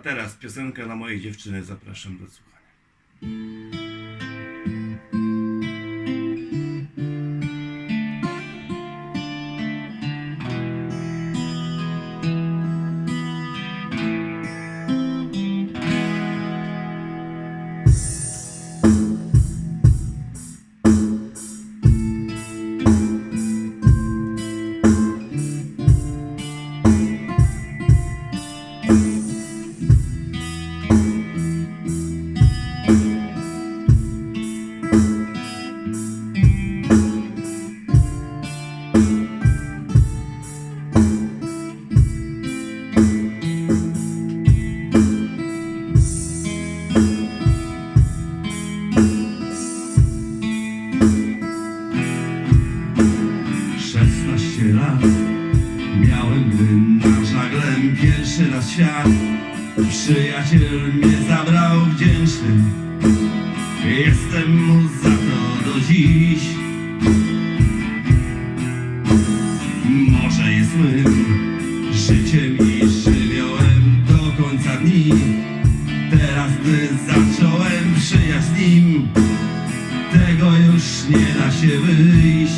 A teraz piosenkę na mojej dziewczyny zapraszam do słuchania. Pierwszy raz świat Przyjaciel mnie zabrał wdzięczny. Jestem mu za to do dziś. Morze jest mym życiem i żywiołem do końca dni. Teraz gdy zacząłem przyjaźń z nim Tego już nie da się wyjść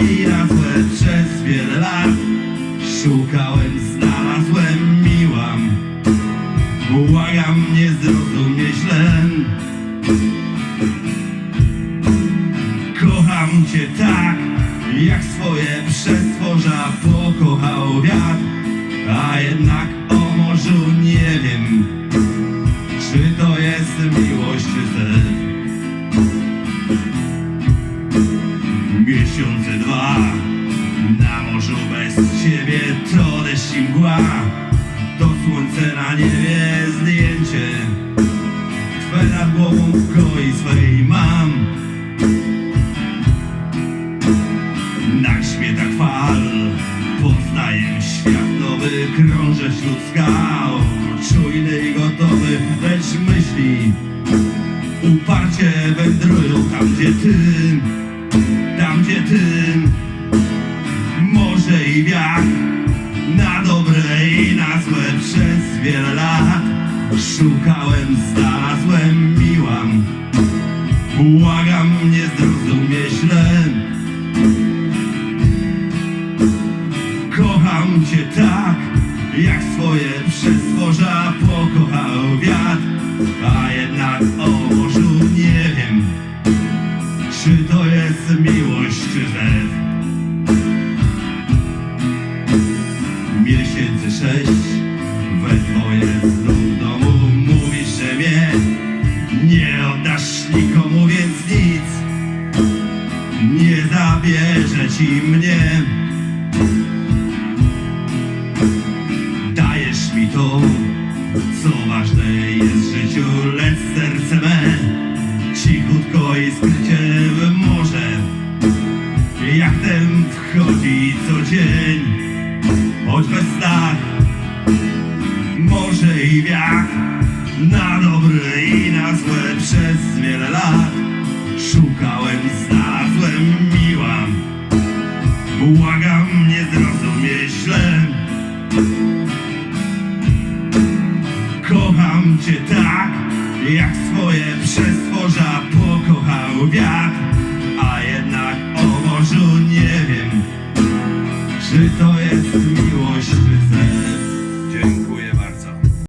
i złe przez wiele lat Szukałem, znalazłem, miłam. Błagam, nie zrozumie źle. Kocham cię tak, jak swoje przestworza pokochał wiatr A jednak mgła To słońce na niebie zdjęcie. Twe nad głową kroi swej mam. Na grzbietach fal Poznaję świat nowy Krążę wśród skał. Czujny i gotowy Lecz myśli. Uparcie wędrują tam gdzie ty tam gdzie ty złe Przez wiele lat. Szukałem, znalazłem, miłam. Błagam, nie zrozumie źle. Kocham cię tak Jak swoje przestworza pokochał wiatr. A jednak o morzu nie wiem czy to jest miłość, czy zew? Nie zabierze ci mnie. Dajesz mi to Co ważne jest w życiu. Lecz serce me Cichutko i skrycie w morze Jak ten wchodzi co dzień Choć bez snach Morze i wiatr Na dobre i na złe Przez wiele lat Szukałem, znalazłem, Kocham cię tak, jak swoje przestworza pokochał wiatr. A jednak o morzu nie wiem, czy to jest